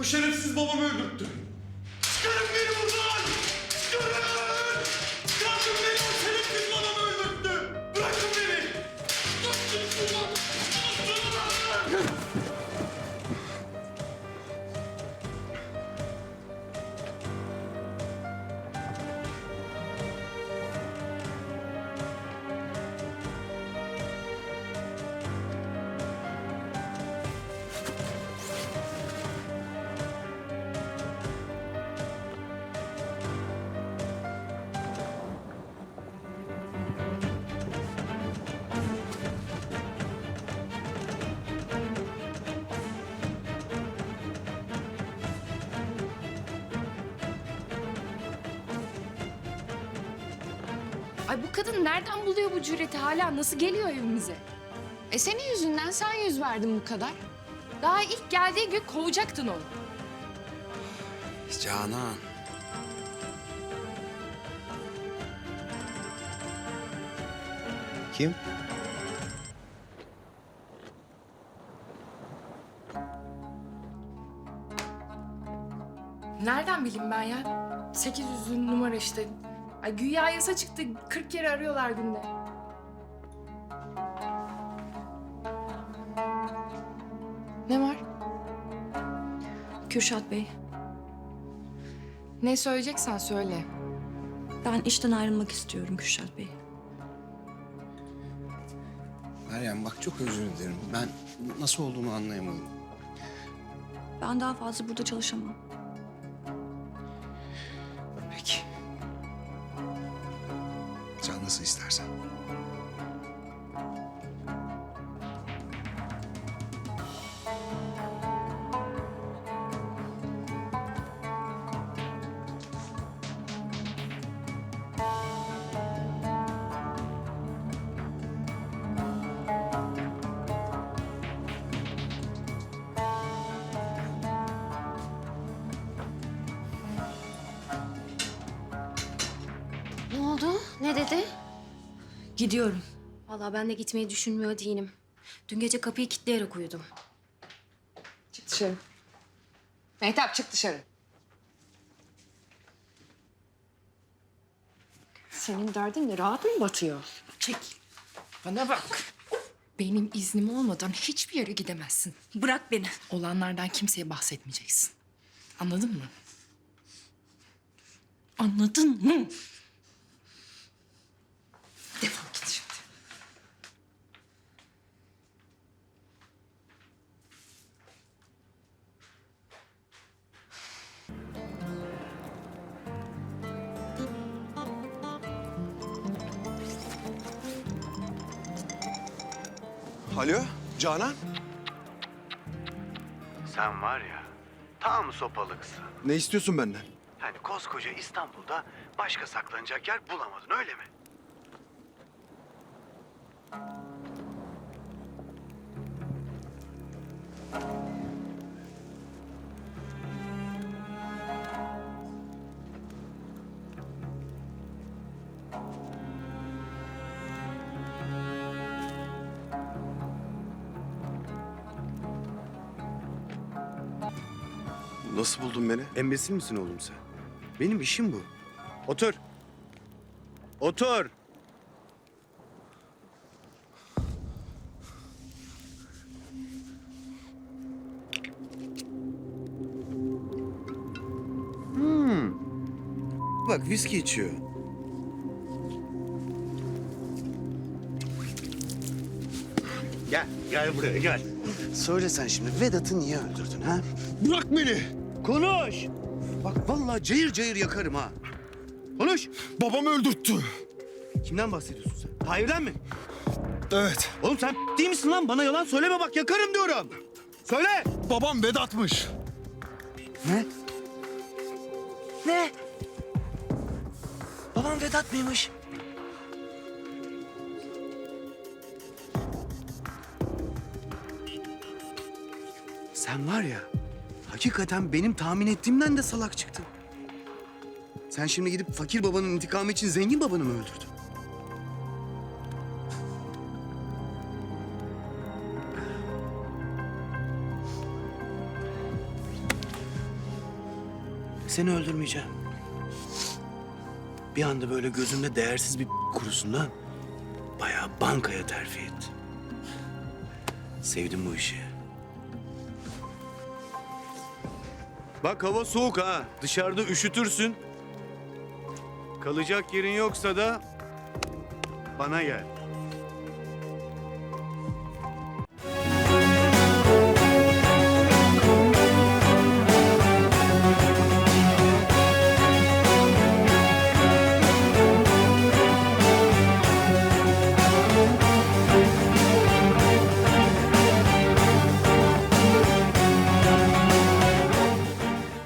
O şerefsiz babamı öldürttü. Çıkarın beni buradan! Çıkarın! Çıkarın beni o şerefsiz babamı öldürttü! Bırakın beni! Bırakın şuradan! Bırakın! Ay bu kadın nereden buluyor bu cüreti hala? Nasıl geliyor evimize? E senin yüzünden sen yüz verdin bu kadar. Daha ilk geldiği gün kovacaktın onu. Canan. Kim? Nereden bileyim ben ya? 800 numara işte. Ay güya yasa çıktı. 40 kere arıyorlar günde. Ne var? Kürşat Bey, Ne söyleyeceksen söyle. ben işten ayrılmak istiyorum Kürşat Bey. Meryem bak çok özür dilerim. Ben nasıl olduğunu anlayamadım. Ben daha fazla burada çalışamam. Sen nasıl istersen. Oldu? Ne dedi? Gidiyorum. Vallahi ben de gitmeyi düşünmüyor değilim. Dün gece kapıyı kilitleyerek uyudum. Çık dışarı. Mehtap çık dışarı. Senin derdin ne? Rahat mı batıyor? Çekil. Bana bak. Benim iznim olmadan hiçbir yere gidemezsin. Bırak beni. Olanlardan kimseye bahsetmeyeceksin. Anladın mı? Anladın mı? Alo Canan. Sen var ya tam sopalıksın. Ne istiyorsun benden? Yani koskoca İstanbul'da başka saklanacak yer bulamadın öyle mi? Nasıl buldun beni? Embesil misin oğlum sen? Benim işim bu. Otur. Otur. Hmm. Bak viski içiyor. Gel, gel buraya gel. Söyle sen şimdi Vedat'ı niye öldürdün ha? Bırak beni. Konuş. Bak vallahi cayır cayır yakarım ha. Konuş. Babamı öldürttü. Kimden bahsediyorsun sen? Tahir'den mi? Evet. Oğlum sen değil misin lan? Bana yalan söyleme bak yakarım diyorum. Söyle. Babam Vedat'mış. Ne? Ne? Babam Vedat mıymış? Sen var ya, hakikaten benim tahmin ettiğimden de salak çıktın. Sen şimdi gidip fakir babanın intikamı için zengin babanı mı öldürdün? Seni öldürmeyeceğim. Bir anda böyle gözümde değersiz bir kurusundan bayağı bankaya terfi et. Sevdim bu işi. Bak hava soğuk ha. Dışarıda üşütürsün. Kalacak yerin yoksa da bana gel.